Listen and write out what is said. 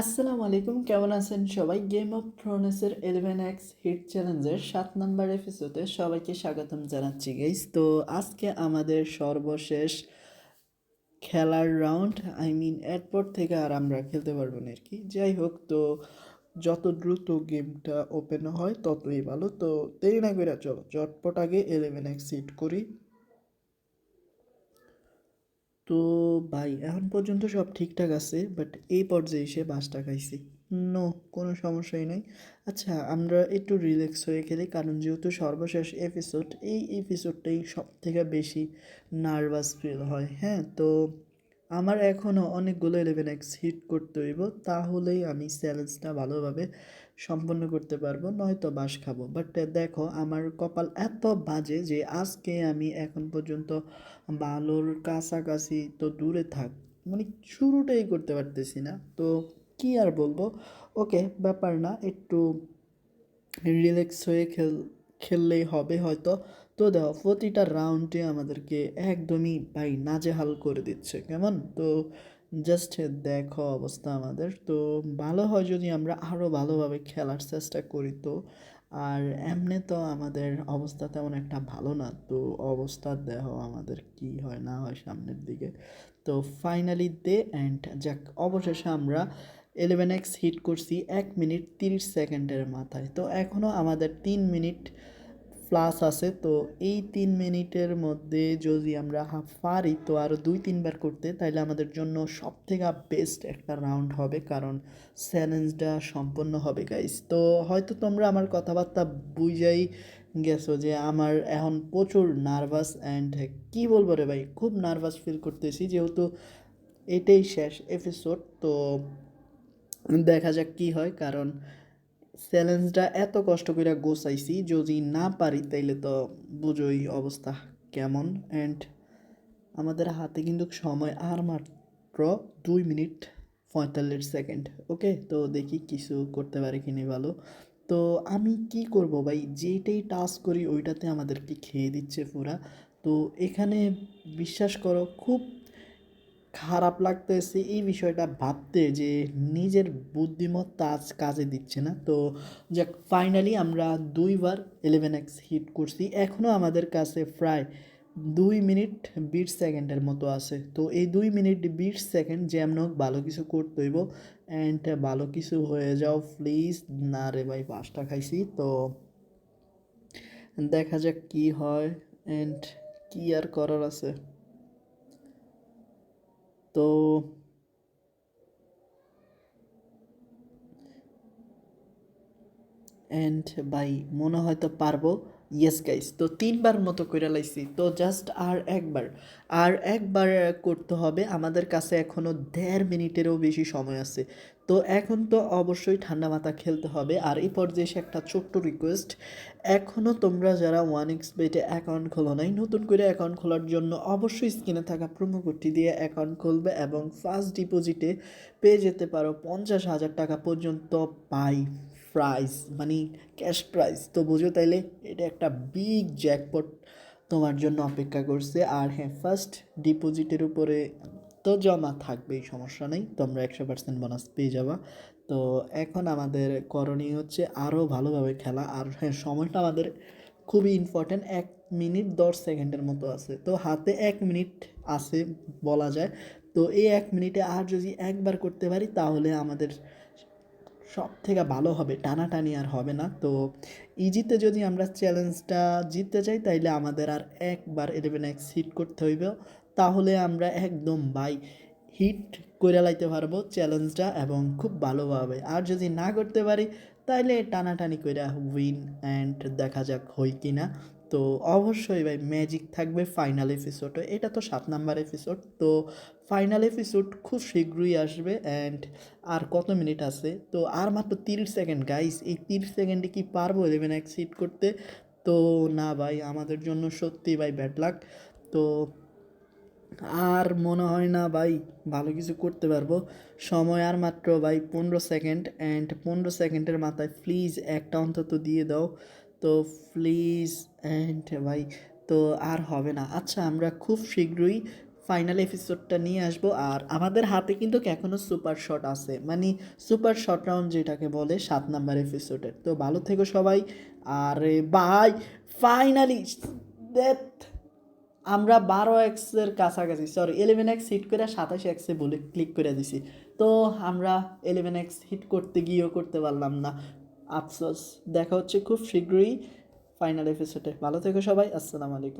আসসালামু আলাইকুম, কেমন আছেন সবাই? গেম অফ থ্রোনসের ইলেভেন এক্স হিট চ্যালেঞ্জের সাত নম্বর এপিসোডে সবাইকে স্বাগতম জানাচ্ছি গাইস তো আজকে আমাদের সর্বশেষ খেলার রাউন্ড আই মিন এরপর থেকে আর আমরা খেলতে পারব না আর কি। যাই হোক, তো যত দ্রুত গেমটা ওপেন হয় ততই ভালো। তো দেরি না করে চলো, চটপট আগে ইলেভেন এক্স হিট করি। তো ভাই, এখন পর্যন্ত সব ঠিকঠাক আছে বাট এই পর্যায়ে এসে বাসটা খাইছি। নো কোনো সমস্যাই নাই। আচ্ছা আমরা একটু রিল্যাক্স হয়ে খেলি, কারণ যেহেতু সর্বশেষ এপিসোড এই এপিসোডটাই সব থেকে বেশি নার্ভাস ফিল হয় হ্যাঁ? তো আমার এখনও অনেকগুলো ইলেভেন এক্স হিট করতে হইব, তাহলেই আমি চ্যালেঞ্জটা ভালোভাবে সম্পন্ন করতে পারব, নয়তো বাস খাব। বাট দেখো, আমার কপাল এত বাজে যে আজকে আমি এখন পর্যন্ত ভালোর কাছাকাছি তো দূরে থাক মানে শুরুটাই করতে পারতেছি না। তো কি আর বলব? ওকে ব্যাপার না, একটু রিল্যাক্স হয়ে খেল, খেললেই হবে হয়তো। তো দেখো, প্রতিটা রাউন্ডে আমাদেরকে একদমই ভাই নাজেহাল করে দিচ্ছে, কেমন? তো জাস্ট দেখো অবস্থা আমাদের। তো ভালো হয় যদি আমরা আরও ভালোভাবে খেলার চেষ্টা করি তো। আর এমনি তো আমাদের অবস্থা তেমন একটা ভালো না। তো অবস্থা দেখো আমাদের কি হয় না হয় সামনের দিকে। তো ফাইনালি দে অ্যান্ড যাক, অবশেষে আমরা ইলেভেন এক্স হিট করছি এক মিনিট তিরিশ সেকেন্ডের মাথায়। তো এখনও আমাদের তিন মিনিট প্লাস আছে, তো এই তিন মিনিটের মধ্যে যদি আমরা হাফ পারি, তো আরও দুই, তিনবার করতে তাহলে আমাদের জন্য সব থেকে বেস্ট একটা রাউন্ড হবে, কারণ চ্যালেঞ্জটা সম্পন্ন হবে গাইস তো হয়তো তোমরা আমার কথাবার্তা বুঝাই গেছো যে আমার এখন প্রচুর নার্ভাস অ্যান্ড কি বলব রে ভাই, খুব নার্ভাস ফিল করতেছি, যেহেতু এটাই শেষ এপিসোড তো দেখা যাক কি হয়, কারণ চ্যালেঞ্জটা এত কষ্ট করে গোছাইছি যদি না পারি, তাইলে তো বুঝোই অবস্থা কেমন। অ্যান্ড আমাদের হাতে কিন্তু সময় আর মাত্র দুই মিনিট পঁয়তাল্লিশ সেকেন্ড ওকে তো দেখি কিছু করতে পারি কিনি ভালো। তো আমি কি করব ভাই? যেটাই টাস্ক করি, ওইটাতে আমাদেরকে খেয়ে দিচ্ছে পুরা। তো এখানে বিশ্বাস করো, খুব খারাপ লাগতেছে এই বিষয়টা ভাবতে যে নিজের বুদ্ধিমত্তা আজ কাজে দিচ্ছে না। তো যাক ফাইনালি আমরা দুইবার ইলেভেন এক্স হিট করছি। এখনও আমাদের কাছে প্রায় দুই মিনিট বিশ সেকেন্ডের মতো আছে। তো এই দুই মিনিট বিশ সেকেন্ড যেমন হোক, ভালো কিছু করতে হইব। অ্যান্ড ভালো কিছু হয়ে যাও প্লিজ না রে ভাই, পাঁচটা খাইছি। তো দেখা যাক কি হয়। অ্যান্ড কি আর করার আছে? তো অ্যান্ড বাই মনে হয়তো পারব। ইয়েস গাইস তো তিনবার মতো করে লাইছি। তো জাস্ট আর একবার। আর একবার করতে হবে। আমাদের কাছে এখনও দেড় মিনিটেরও বেশি সময় আছে। তো এখন তো অবশ্যই ঠান্ডা মাথা খেলতে হবে। আর এই পর্যায়ে এসে একটা ছোট্ট রিকোয়েস্ট এখনও তোমরা যারা ওয়ান এক্স বেটে অ্যাকাউন্ট খোলো নাই, নতুন করে অ্যাকাউন্ট খোলার জন্য অবশ্যই স্ক্রিনে থাকা প্রোমো কোডটি দিয়ে অ্যাকাউন্ট খুলবে এবং ফার্স্ট ডিপোজিটে পেয়ে যেতে পারো পঞ্চাশ হাজার টাকা পর্যন্ত পাই প্রাইজ মানে ক্যাশ প্রাইজ তো বুঝো তাইলে, এটা একটা বিগ জ্যাকপট তোমার জন্য অপেক্ষা করছে। আর হ্যাঁ ফার্স্ট ডিপোজিটের উপরে তো জমা থাকবেই, সমস্যা নেই। তোমরা একশো পার্সেন্ট বোনাস পেয়ে যাবা। তো এখন আমাদের করণীয় হচ্ছে আরও ভালোভাবে খেলা। আর হ্যাঁ সময়টা আমাদের খুবই ইম্পর্ট্যান্ট এক মিনিট দশ সেকেন্ডের মতো আছে। তো হাতে এক মিনিট আছে বলা যায়। তো এই এক মিনিটে আর যদি একবার করতে পারি, তাহলে আমাদের সব থেকে ভালো হবে, টানাটানি আর হবে না। তো ইজিতে যদি আমরা চ্যালেঞ্জটা জিততে চাই তাইলে আমাদের আর একবার ইলেভেন এক্স হিট করতে হইবে। তাহলে আমরা একদম বাই হিট করে লাইতে পারব চ্যালেঞ্জটা এবং খুব ভালোভাবে আর যদি না করতে পারি, তাইলে টানাটানি করে উইন অ্যান্ড দেখা যাক হই কি না তো অবশ্যই ভাই ম্যাজিক থাকবে ফাইনাল এপিসোডে এটা তো সাত নাম্বার এপিসোড তো ফাইনাল এপিসোড খুব শীঘ্রই আসবে অ্যান্ড আর কত মিনিট আছে? তো আর মাত্র তিরিশ সেকেন্ড গাইস এই তিরিশ সেকেন্ডে কি পারব ইলেভেন এক্স হিট করতে? তো না ভাই, আমাদের জন্য সত্যি ভাই ব্যাড লাক তো আর মনে হয় না ভাই, ভালো কিছু করতে পারব। সময় আর মাত্র ভাই পনেরো সেকেন্ড অ্যান্ড পনেরো সেকেন্ডের মাথায় প্লিজ একটা অন্তত দিয়ে দাও। তো প্লিজ অ্যান্ড ভাই, তো আর হবে না। আচ্ছা আমরা খুব শীঘ্রই ফাইনাল এপিসোডটা নিয়ে আসব। আর আমাদের হাতে কিন্তু এখনও সুপার শট আছে। মানে সুপার শট রাউন্ড যেটাকে বলে সাত নাম্বার এপিসোডের তো ভালো থেকো সবাই। আর বাই ফাইনালি দেখ আমরা বারো এক্সের কাছাকাছি সরি ইলেভেন এক্স হিট করে সাতাশ এক্সে বলে ক্লিক করে দিছি। তো আমরা ইলেভেন এক্স হিট করতে গিয়েও করতে পারলাম না। আফসোস। দেখা হচ্ছে খুব শীঘ্রই ফাইনাল এপিসোডে ভালো থেকো সবাই আসসালামু আলাইকুম।